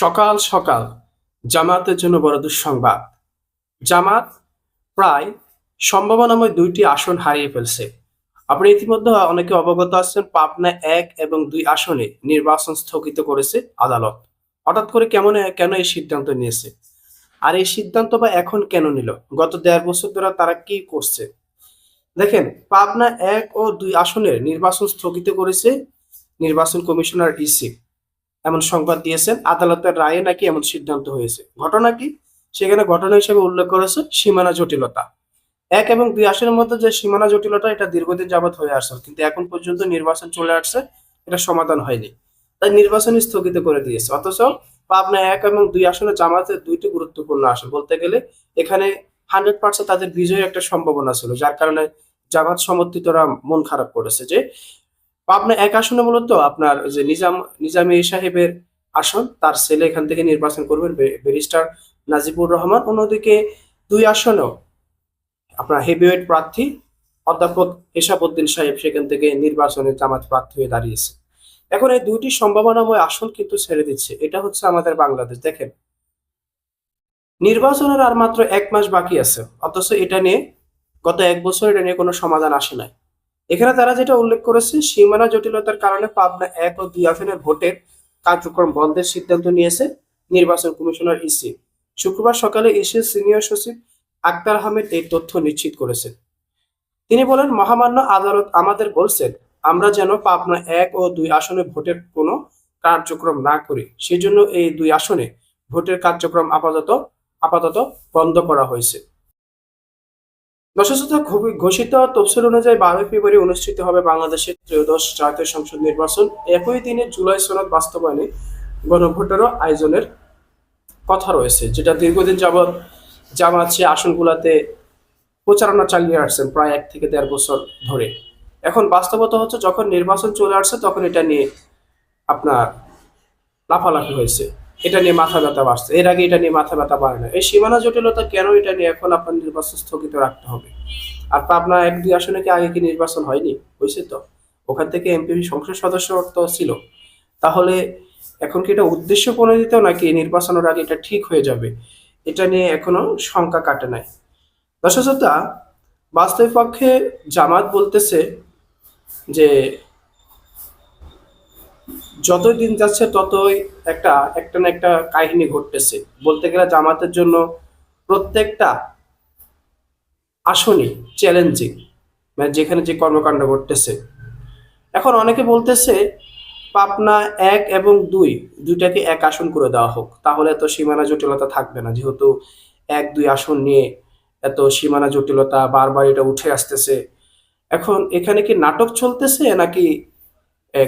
সকাল সকাল জামাতের জন্য বড় দুঃসংবাদ। জামাত প্রায় সম্ভাবনাময় দুইটি আসন হারিয়ে ফেলছে। আপনি ইতিমধ্যে অনেকে অবগত আছেন, পাবনা এক এবং দুই আসনে নির্বাচন স্থগিত করেছে আদালত। হঠাৎ করে কেমন কেন এই সিদ্ধান্ত নিয়েছে? আর এই সিদ্ধান্ত বা এখন কেন নিল? গত দেড় বছর ধরে তারা কি করছে? দেখেন, পাবনা এক ও দুই আসনের নির্বাচন স্থগিত করেছে নির্বাচন কমিশনার ইসি এমন সংবাদ দিয়েছেন, আদালতের রায়ে নাকি এমন সিদ্ধান্ত হয়েছে। ঘটনা কি? সেখানে ঘটনা হিসেবে উল্লেখ করেছে সীমানা জটিলতা। এক এবং দুই আসনের মধ্যে যে সীমানা জটিলতা, এটা দীর্ঘদিন যাবৎ হয়ে আসছে, কিন্তু এখন পর্যন্ত নির্বাচন চলে আসছে, এটা সমাধান হয়নি। তাই নির্বাচন স্থগিত করে দিয়েছে। অথচ পাবনা এক এবং দুই আসনে জামাতের দুইটি গুরুত্বপূর্ণ আসন। বলতে গেলে, এখানে হান্ড্রেড পার্সেন্ট তাদের বিজয়ের একটা সম্ভাবনা ছিল, যার কারণে জামাত সমর্থিতরা মন খারাপ করেছে যে পাবনা এক আসনে মূলত আপনার যে নিজাম, নিজামী সাহেবের আসন, তার ছেলে এখান থেকে নির্বাচন করবেন ব্যারিস্টার নাজিবুর রহমান। অন্যদিকে দুই আসনেও আপনার হেভিওয়েট প্রার্থী অধ্যাপক এসাবউদ্দিন সাহেব সেখান থেকে নির্বাচনে জামাত প্রার্থী হয়ে দাঁড়িয়েছে। এখন এই দুইটি সম্ভাবনাময় আসন কিন্তু ছেড়ে দিচ্ছে। এটা হচ্ছে আমাদের বাংলাদেশ। দেখেন, নির্বাচনের আর মাত্র এক মাস বাকি আছে, অথচ এটা নিয়ে গত এক বছর এটা নিয়ে কোনো সমাধান আসে নাই। এখানে তারা যেটা উল্লেখ করেছে, সীমানা জটিলতার কারণে পাবনা এক ও দুই আসনের ভোটের কার্যক্রম বন্ধের সিদ্ধান্ত নিয়েছে নির্বাচন কমিশনার ইসি। শুক্রবার সকালে ইসির সিনিয়র সচিব আক্তার আহমেদ এই তথ্য নিশ্চিত করেছেন। তিনি বলেন, মহামান্য আদালত আমাদের বলছেন, আমরা যেন পাবনা এক ও দুই আসনে ভোটের কোনো কার্যক্রম না করি। সেই জন্য এই দুই আসনে ভোটের কার্যক্রম আপাতত আপাতত বন্ধ করা হয়েছে। দশশত ঘোষিত তফসিল অনুযায়ী বারোই ফেব্রুয়ারি অনুষ্ঠিত হবে বাংলাদেশের ত্রয়োদশ জাতীয় সংসদ নির্বাচন। একই দিনে জুলাই সনদ বাস্তবায়নে গণভোটেরও আয়োজনের কথা রয়েছে, যেটা দীর্ঘদিন যাবৎ জামাত সে আসনগুলোতে প্রচারণা চালিয়ে আসছেন প্রায় এক থেকে দেড় বছর ধরে। এখন বাস্তবতা হচ্ছে যখন নির্বাচন চলে আসছে তখন এটা নিয়ে আপনার লাফালাফি হয়েছে। এটা নিয়ে মাথা ব্যথা বাড়ছে। এর আগে এটা নিয়ে মাথা ব্যথা বাড়ে না। এই সীমানা জটিলতা কেন এটা নিয়ে এখন আপনার নির্বাচন স্থগিত রাখতে হবে? আর আপনার এক, দুই আসনে কি আগে কি নির্বাচন হয়নি? হয়েছে তো? ওখান থেকে এমপি সংসদ সদস্য তো ছিল। তাহলে এখন কি এটা উদ্দেশ্য প্রণোদিত নাকি নির্বাচনের আগে এটা ঠিক হয়ে যাবে? এটা নিয়ে এখনও শঙ্কা কাটে নাই। দর্শকতা বাস্তব পক্ষে জামাত বলতেছে যে যতই দিন যাচ্ছে, ততই একটা একটা না একটা কাহিনী ঘটতেছে। বলতে গেলে জামাতের জন্য প্রত্যেকটা আসনই চ্যালেঞ্জিং মানে যেখানে যে কর্মকাণ্ড ঘটতেছে। এখন অনেকে বলতেছে, পাবনা এক এবং দুই, দুইটাকে এক আসন করে দেওয়া হোক। তাহলে এত সীমানা জটিলতা থাকবে না। যেহেতু এক, দুই আসন নিয়ে এত সীমানা জটিলতা বারবার এটা উঠে আসতেছে। এখন এখানে কি নাটক চলতেছে নাকি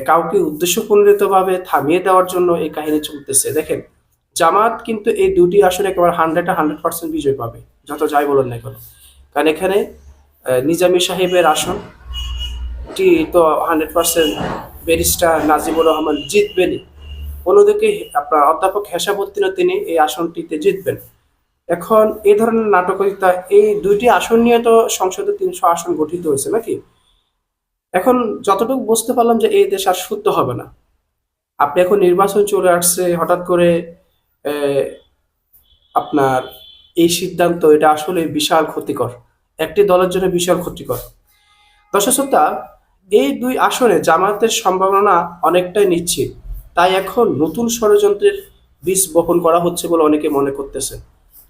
কাউকে উদ্দেশ্যপ্রণোদিতভাবে থামিয়ে দেওয়ার জন্য এই কাহিনী চলতেছে। দেখেন, জামাত কিন্তু এই দুটি আসনে একেবারে হান্ড্রেড হান্ড্রেড পার্সেন্ট বিজয় পাবে, যত যাই বলুন না কেন। কারণ এখানে নিজামী সাহেবের আসনটি তো hundred percent barrister Najibur Rahman জিতবেনই। অন্যদিকে আপনার অধ্যাপক হেসাবুদ্দিনও তিনি এই আসনটিতে জিতবেন। এখন এই ধরনের নাটকীয়তা এই দুইটি আসন নিয়ে তো সংসদে তিনশো আসন গঠিত হয়েছে নাকি? এখন যতটুকু বুঝতে পারলাম যে এই দেশ আর শুদ্ধ হবে না। আপনি এখন নির্বাচন চলে আসছে, হঠাৎ করে আপনার এই সিদ্ধান্ত, এটা আসলে বিশাল ক্ষতিকর। একটি দলের জন্য বিশাল ক্ষতিকর। দর্শকতা এই দুই আসনে জামায়াতের সম্ভাবনা অনেকটাই নিশ্চিত। তাই এখন নতুন ষড়যন্ত্রের বীজ বপন করা হচ্ছে বলে অনেকে মনে করতেছে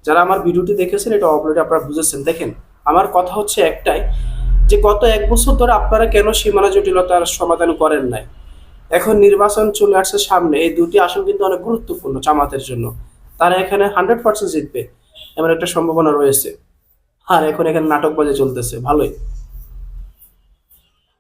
যারা আমার ভিডিওটি দেখেছেন, এটা অবলরেডি আপনারা বুঝেছেন। দেখেন, আমার কথা হচ্ছে একটাই যে গত এক বছর ধরে আপনারা কেন সীমানা জটিলতার সমাধান করেন নাই? এখন নির্বাচন চলে আসছে সামনে। এই দুটি আসন কিন্তু অনেক গুরুত্বপূর্ণ জামাতের জন্য। তারা এখানে হান্ড্রেড পার্সেন্ট জিতবে, এমন একটা সম্ভাবনা রয়েছে। আর এখন এখানে নাটক নাটকবাজি চলতেছে, ভালোই।